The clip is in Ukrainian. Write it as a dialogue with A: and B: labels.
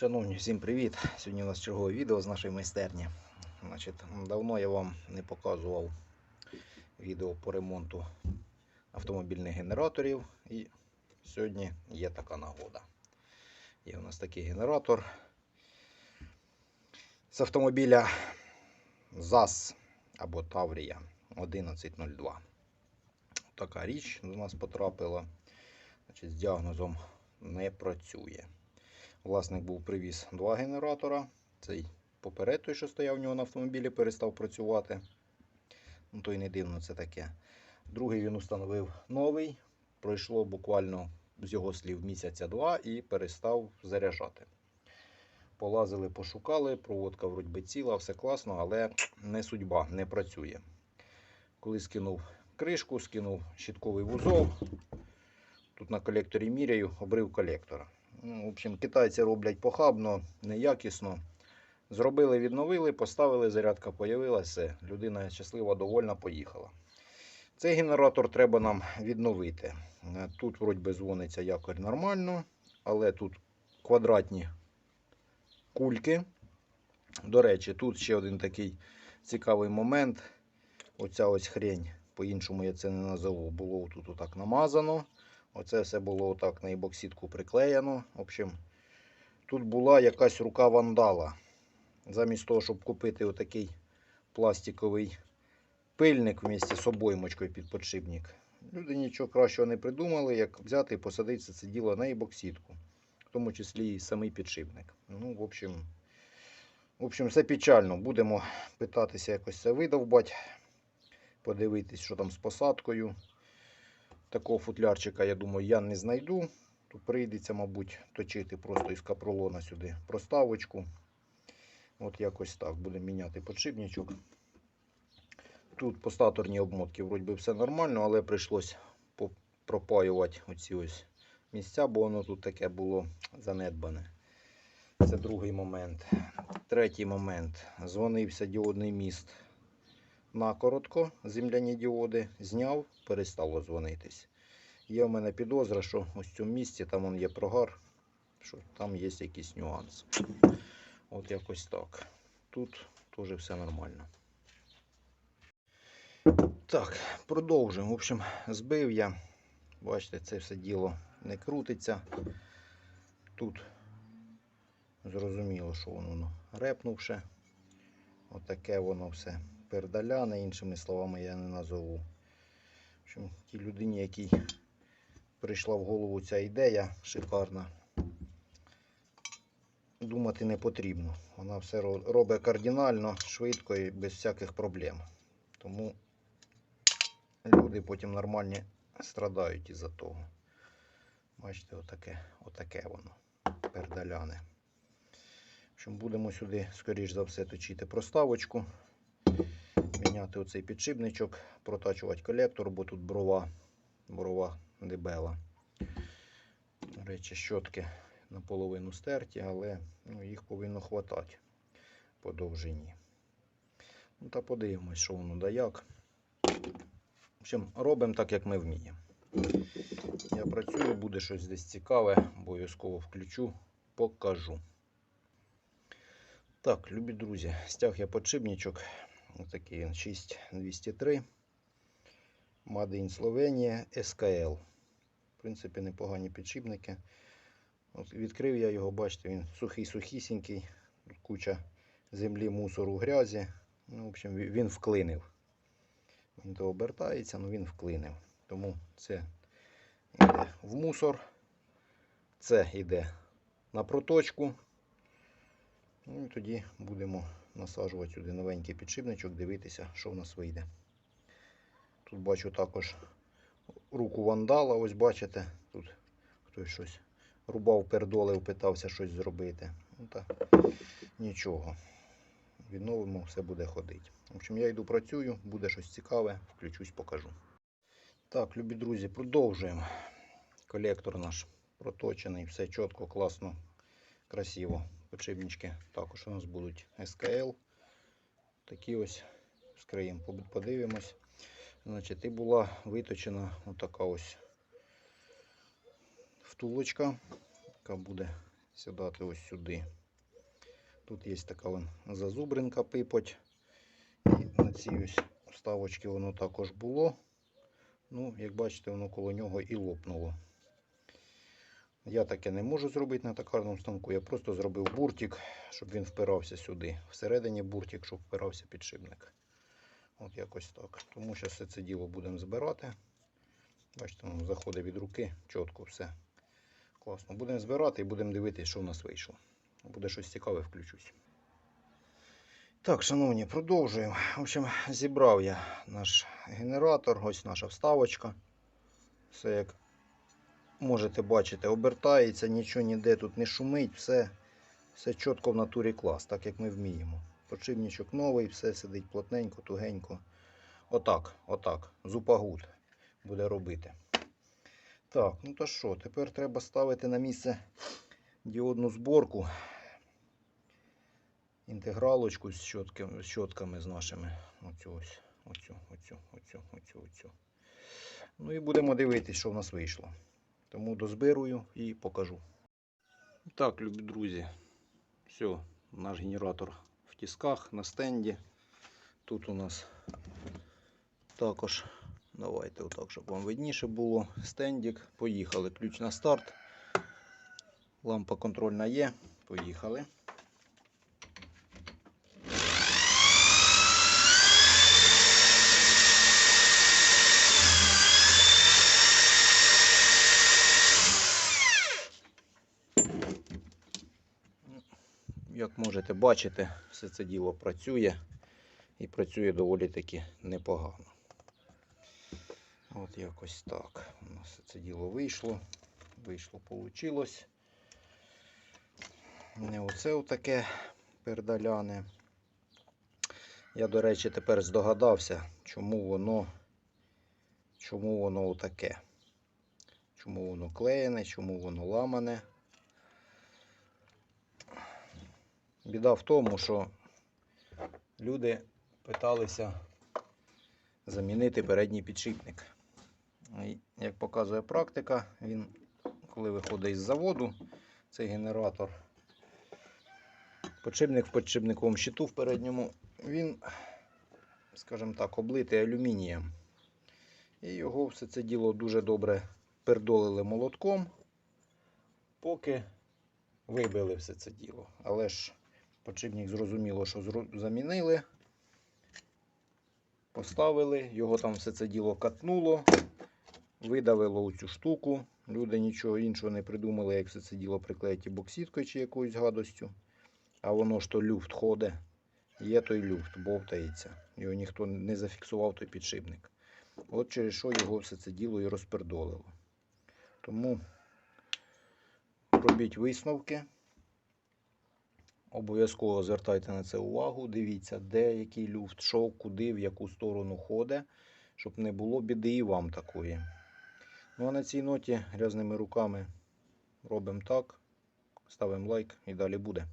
A: Шановні, всім привіт! Сьогодні у нас чергове відео з нашої майстерні. Значить, давно я вам не показував відео по ремонту автомобільних генераторів. І сьогодні є така нагода. Є у нас такий генератор з автомобіля ЗАЗ або Таврія 1102. Така річ до нас потрапила. Значить, з діагнозом не працює. Власник був привіз два генератора. Цей поперед той, що стояв у нього на автомобілі, перестав працювати. Ну, то й не дивно це таке. Другий він установив новий. Пройшло буквально з його слів місяця два і перестав заряджати. Полазили, пошукали, проводка вроді би ціла, все класно, але не судьба, не працює. Коли скинув кришку, скинув щитковий вузол. Тут на колекторі міряю, обрив колектора. Ну, в общем, китайці роблять похабно, неякісно. Зробили, відновили, поставили, зарядка появилася, людина щаслива, довольна, поїхала. Цей генератор треба нам відновити. Е, Тут, вроді би, дзвониться якорь нормально, але тут квадратні кульки. До речі, тут ще один такий цікавий момент. Оця ось хрень, по-іншому я це не назову, було тут отак намазано. Оце все було отак на ебоксидку приклеєно. В общем, тут була якась рука вандала. Замість того, щоб купити отакий пластиковий пильник вместе з обоймочкою під подшипник. Люди нічого кращого не придумали, як взяти і посадити це діло на ебоксидку. В тому числі і самий підшипник. Ну, в общем, в общем, все печально. Будемо питатися якось це видовбати, подивитись, що там з посадкою. Такого футлярчика, я думаю, я не знайду. Тут прийдеться, мабуть, точити просто із капролона сюди проставочку. От якось так. Будемо міняти подшипничок. Тут по статорній обмотці вроді все нормально, але прийшлось пропаювати оці ось місця, бо воно тут таке було занедбане. Це другий момент. Третій момент. Дзвонився діодний міст на коротко земляні діоди, зняв, перестало дзвонитись. Є в мене підозра, що ось в цьому місці там он є прогар, що там є якийсь нюанс. От якось так. Тут теж все нормально. Так, продовжуємо. В общем, збив я. Бачите, це все діло не крутиться. Тут зрозуміло, що воно репнувше. Отаке воно все пердаляне, іншими словами я не назову. В общем, тій людині, якій прийшла в голову ця ідея шикарна, думати не потрібно. Вона все робить кардинально, швидко і без всяких проблем. Тому люди потім нормальні страдають із-за того. Бачите, отаке, отаке воно пердаляне. В общем, будемо сюди, скоріш за все, точити проставочку міняти оцей підшипничок, протачувати колектор, бо тут брова, брова дебела. До речі, щотки наполовину стерті, але ну, їх повинно хватати по довжині. Ну та подивимось, що воно да як. В общем, робимо так, як ми вміємо. Я працюю, буде щось десь цікаве, обов'язково включу, покажу. Так, любі друзі, стяг я подшипничок. Отакий він 6203. Made in Словенія SKL. В принципі, непогані підшипники. От відкрив я його, бачите, він сухий-сухісінький, куча землі, мусору, грязі. Ну, в общем, він вклинив. Він то обертається, але він вклинив. Тому це йде в мусор. Це йде на проточку. Ну і тоді будемо насаджувати сюди новенький підшипничок, дивитися, що в нас вийде. Тут бачу також руку вандала, ось бачите, тут хтось щось рубав, пердолив, питався щось зробити. Ну та нічого. Відновимо, все буде ходити. В общем, я йду працюю, буде щось цікаве, включусь, покажу. Так, любі друзі, продовжуємо. Колектор наш проточений, все чітко, класно, красиво. Подшипнички також у нас будуть SKL. Такі ось скриємо, подивимось. Значить, і була виточена отака ось втулочка, яка буде сідати ось сюди. Тут є така зазубринка пипоть. І на цій ось вставочці воно також було. Ну, як бачите, воно коло нього і лопнуло. Я таке не можу зробити на токарному станку. Я просто зробив буртик, щоб він впирався сюди. Всередині буртик, щоб впирався підшипник. От якось так. Тому що все це діло будемо збирати. Бачите, воно заходить від руки, чітко все. Класно. Будемо збирати і будемо дивитися, що в нас вийшло. Буде щось цікаве, включусь. Так, шановні, продовжуємо. В общем, зібрав я наш генератор, ось наша вставочка. Все як можете бачити, обертається, нічого ніде тут не шумить, все, все чітко в натурі клас, так як ми вміємо. Подшипничок новий, все сидить плотненько, тугенько. Отак, отак. Зупагут буде робити. Так, ну то що, тепер треба ставити на місце діодну зборку. Інтегралочку з, щотками, з щотками з нашими. Оцю ось, оцю, оцю, оцю, оцю, оцю. Ну і будемо дивитися, що в нас вийшло. Тому дозбирую і покажу. Так, любі друзі. Все, наш генератор в тисках на стенді. Тут у нас також, давайте отак, щоб вам видніше було. Стендік. Поїхали. Ключ на старт. Лампа контрольна є. Поїхали. Як можете бачити, все це діло працює і працює доволі таки непогано. От якось так. У нас все це діло вийшло. Вийшло, вийшло. Не оце отаке пердаляне. Я, до речі, тепер здогадався, чому воно, чому воно отаке. Чому воно клеєне, чому воно ламане. Біда в тому, що люди питалися замінити передній підшипник. Як показує практика, він, коли виходить із заводу, цей генератор, подшипник в подшипниковому щиту в передньому, він, скажімо так, облитий алюмінієм. І його все це діло дуже добре пердолили молотком, поки вибили все це діло. Але ж Подшипник зрозуміло, що замінили. Поставили, його там все це діло катнуло, видавило цю штуку. Люди нічого іншого не придумали, як все це діло приклеїти боксіткою чи якоюсь гадостю. А воно ж то люфт ходить. Є той люфт, бовтається. Його ніхто не зафіксував той підшипник. От через що його все це діло і розпердолило. Тому робіть висновки. Обов'язково звертайте на це увагу. Дивіться, де який люфт, що, куди, в яку сторону ходить, щоб не було біди і вам такої. Ну а на цій ноті грязними руками робимо так, ставимо лайк і далі буде.